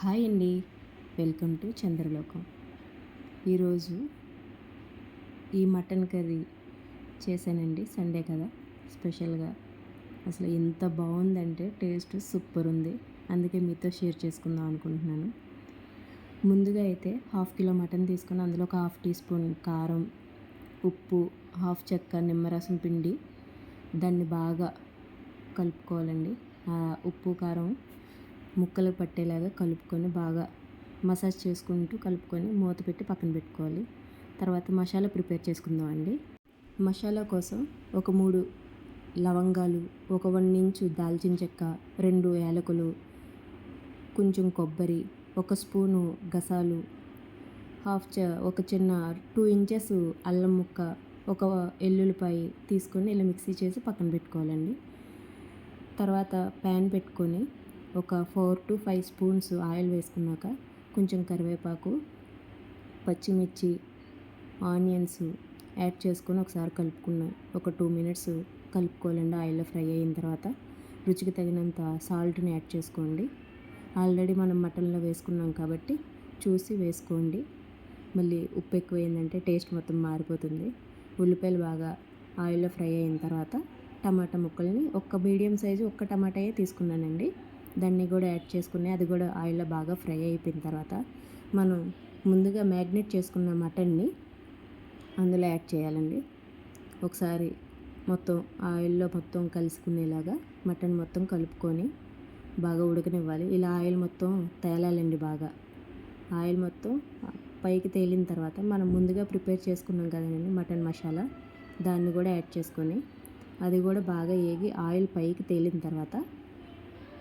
Hi అండి. Welcome to చంద్రలోకం. ఈరోజు ఈ మటన్ కర్రీ చేశానండి. సండే కదా స్పెషల్గా. అసలు ఎంత బాగుందంటే టేస్ట్ సూపర్ ఉంది అందుకే మీతో షేర్ చేసుకుందాం అనుకుంటున్నాను. ముందుగా అయితే హాఫ్ కిలో మటన్ తీసుకొని అందులో ఒక హాఫ్ టీ స్పూన్ కారం ఉప్పు హాఫ్ చెక్క నిమ్మరసం పిండి దాన్ని బాగా కలుపుకోవాలండి. ఆ ఉప్పు కారం ముక్కలు పట్టేలాగా కలుపుకొని బాగా మసాజ్ చేసుకుంటూ కలుపుకొని మూత పెట్టి పక్కన పెట్టుకోవాలి. తర్వాత మసాలా ప్రిపేర్ చేసుకుందాం అండి. మసాలా కోసం ఒక మూడు లవంగాలు ఒక వన్ ఇంచు దాల్చిన చెక్క రెండు యాలకులు కొంచెం కొబ్బరి ఒక స్పూను గసాలు హాఫ్ చ ఒక చిన్న టూ ఇంచెస్ అల్లం ముక్క ఒక ఎల్లుల్లిపాయ తీసుకొని ఇలా మిక్సీ చేసి పక్కన పెట్టుకోవాలండి. తర్వాత ప్యాన్ పెట్టుకొని ఒక four to five spoons oil వేసుకున్నాక కొంచెం కరివేపాకు పచ్చిమిర్చి ఆనియన్స్ యాడ్ చేసుకొని ఒకసారి కలుపుకున్నాను. ఒక టూ మినిట్స్ కలుపుకోవాలండి. ఆయిల్లో ఫ్రై అయిన తర్వాత రుచికి తగినంత సాల్ట్ని యాడ్ చేసుకోండి. ఆల్రెడీ మనం మటన్లో వేసుకున్నాం కాబట్టి చూసి వేసుకోండి. మళ్ళీ ఉప్పు ఎక్కువైందంటే టేస్ట్ మొత్తం మారిపోతుంది. ఉల్లిపాయలు బాగా ఆయిల్లో ఫ్రై అయిన తర్వాత టమాటా ముక్కల్ని ఒక్క మీడియం సైజు ఒక్క టమాటాయే తీసుకున్నానండి. దాన్ని కూడా యాడ్ చేసుకుని అది కూడా ఆయిల్లో బాగా ఫ్రై అయిపోయిన తర్వాత మనం ముందుగా మ్యాగ్నేట్ చేసుకున్న మటన్ని అందులో యాడ్ చేయాలండి. ఒకసారి మొత్తం ఆయిల్లో మొత్తం కలుసుకునేలాగా మటన్ మొత్తం కలుపుకొని బాగా ఉడకనివ్వాలి. ఇలా ఆయిల్ మొత్తం తేలాలండి బాగా. ఆయిల్ మొత్తం పైకి తేలిన తర్వాత మనం ముందుగా ప్రిపేర్ చేసుకున్నాం కదండి మటన్ మసాలా దాన్ని కూడా యాడ్ చేసుకొని అది కూడా బాగా ఏగి ఆయిల్ పైకి తేలిన తర్వాత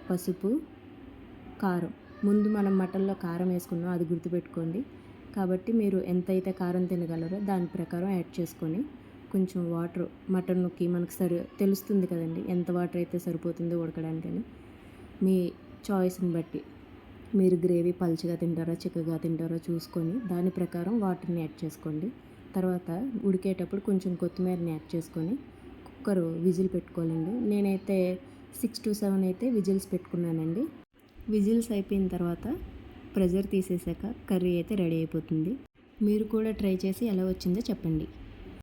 పసుపు కారం. ముందు మనం మటన్లో కారం వేసుకున్నాం అది గుర్తుపెట్టుకోండి. కాబట్టి మీరు ఎంతైతే కారం తినగలరో దాని ప్రకారం యాడ్ చేసుకొని కొంచెం వాటర్ మటన్కి మనకు సరి తెలుస్తుంది కదండి ఎంత వాటర్ అయితే సరిపోతుందో ఉడకడానికని. మీ చాయిస్ని బట్టి మీరు గ్రేవీ పలుచగా తింటారా చిక్కగా తింటారో చూసుకొని దాని ప్రకారం వాటర్ని యాడ్ చేసుకోండి. తర్వాత ఉడికేటప్పుడు కొంచెం కొత్తిమీరని యాడ్ చేసుకొని కుక్కర్ విజిల్ పెట్టుకోవాలండి. నేనైతే సిక్స్ టు సెవెన్ అయితే విజిల్స్ పెట్టుకున్నానండి. విజిల్స్ అయిపోయిన తర్వాత ప్రెజర్ తీసేసాక కర్రీ అయితే రెడీ అయిపోతుంది. మీరు కూడా ట్రై చేసి ఎలా వచ్చిందో చెప్పండి.